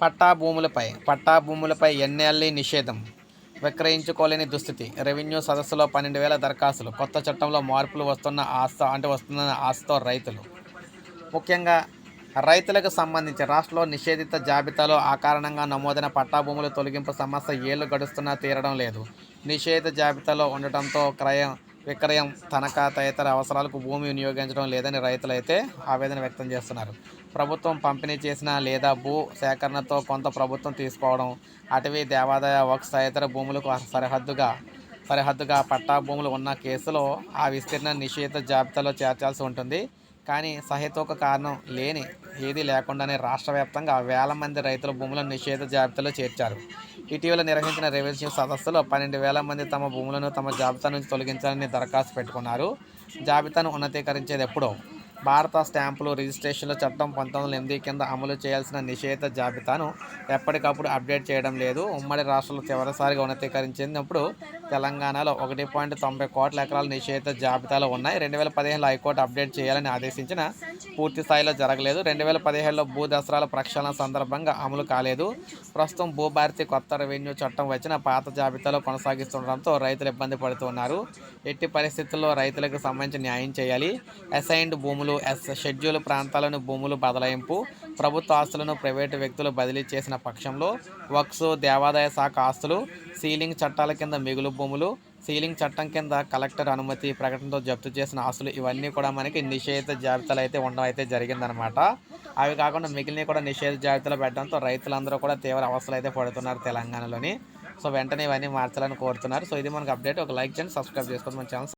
పట్టా భూములపై పట్టా భూములపై ఎన్ఎల్ఈ నిషేధం. విక్రయించుకోలేని దుస్థితి. రెవెన్యూ సదస్సులో పన్నెండు వేల దరఖాస్తులు. కొత్త చట్టంలో మార్పులు వస్తున్న ఆస్త అంటే వస్తున్న ఆస్తో రైతులు. ముఖ్యంగా రైతులకు సంబంధించి రాష్ట్రంలో నిషేధిత జాబితాలో ఆ కారణంగా నమోదైన పట్టా భూముల తొలగింపు సమస్య ఏళ్ళు గడుస్తున్నా తీరడం లేదు. నిషేధిత జాబితాలో ఉండటంతో క్రయం విక్రయం తనఖా తదితర అవసరాలకు భూమి వినియోగించడం లేదని రైతులైతే ఆవేదన వ్యక్తం చేస్తున్నారు. ప్రభుత్వం పంపిణీ చేసిన లేదా భూ సేకరణతో కొంత ప్రభుత్వం తీసుకోవడం అటవీ దేవాదాయ వక్స్ తదితర భూములకు సరిహద్దుగా సరిహద్దుగా పట్టా భూములు ఉన్న కేసులో ఆ విస్తీర్ణ నిషేధ జాబితాలో చేర్చాల్సి ఉంటుంది. కానీ సహేతుక కారణం లేని ఏదీ లేకుండానే రాష్ట్ర వ్యాప్తంగా వేల మంది రైతుల భూములను నిషేధ జాబితాలో చేర్చారు. ఇటీవల నిర్వహించిన రెవెన్యూ సదస్సులో పన్నెండు వేల మంది తమ భూములను తమ జాబితా నుంచి తొలగించాలని దరఖాస్తు పెట్టుకున్నారు. జాబితాను ఉన్నతీకరించేది ఎప్పుడో భారత స్టాంపులు రిజిస్ట్రేషన్ల చట్టం పంతొమ్మిది వందల ఎనిమిది కింద అమలు చేయాల్సిన నిషేధ జాబితాను ఎప్పటికప్పుడు అప్డేట్ చేయడం లేదు. ఉమ్మడి రాష్ట్రంలో చివరిసారిగా ఉన్నతీకరించినప్పుడు తెలంగాణలో ఒకటి పాయింట్ తొంభై కోట్ల ఎకరాల నిషేధ జాబితాలో ఉన్నాయి. రెండు వేల పదిహేనులో హైకోర్టు అప్డేట్ చేయాలని ఆదేశించిన పూర్తి స్థాయిలో జరగలేదు. రెండు వేల పదిహేడులో భూ దసరాల ప్రక్షాళన సందర్భంగా అమలు కాలేదు. ప్రస్తుతం భూభారతి కొత్త రెవెన్యూ చట్టం వచ్చిన పాత జాబితాలో కొనసాగిస్తుండడంతో రైతులు ఇబ్బంది పడుతున్నారు. ఎట్టి పరిస్థితుల్లో రైతులకు సంబంధించి న్యాయం చేయాలి. అసైన్డ్ భూములు ఎస్ షెడ్యూల్ ప్రాంతాలను భూములు బదలాయింపు ప్రభుత్వ ఆస్తులను ప్రైవేటు వ్యక్తులు బదిలీ చేసిన పక్షంలో వక్స్ దేవాదాయ శాఖ ఆస్తులు సీలింగ్ చట్టాల కింద మిగులు భూములు సీలింగ్ చట్టం కింద కలెక్టర్ అనుమతి ప్రకటనతో జప్తు చేసిన ఆస్తులు ఇవన్నీ కూడా మనకి నిషేధ జాబితాలు అయితే ఉండడం అయితే జరిగిందనమాట అవి కాకుండా మిగిలినవి కూడా నిషేధ జాబితాలో పెట్టడంతో రైతులందరూ కూడా తీవ్ర అవస్థలు అయితే పడుతున్నారు తెలంగాణలోని. సో వెంటనే ఇవన్నీ మార్చాలని కోరుతున్నారు. సో ఇది మనకు అప్డేట్. ఒక లైక్ చేయండి సబ్స్క్రైబ్ చేసుకోండి మన ఛానల్.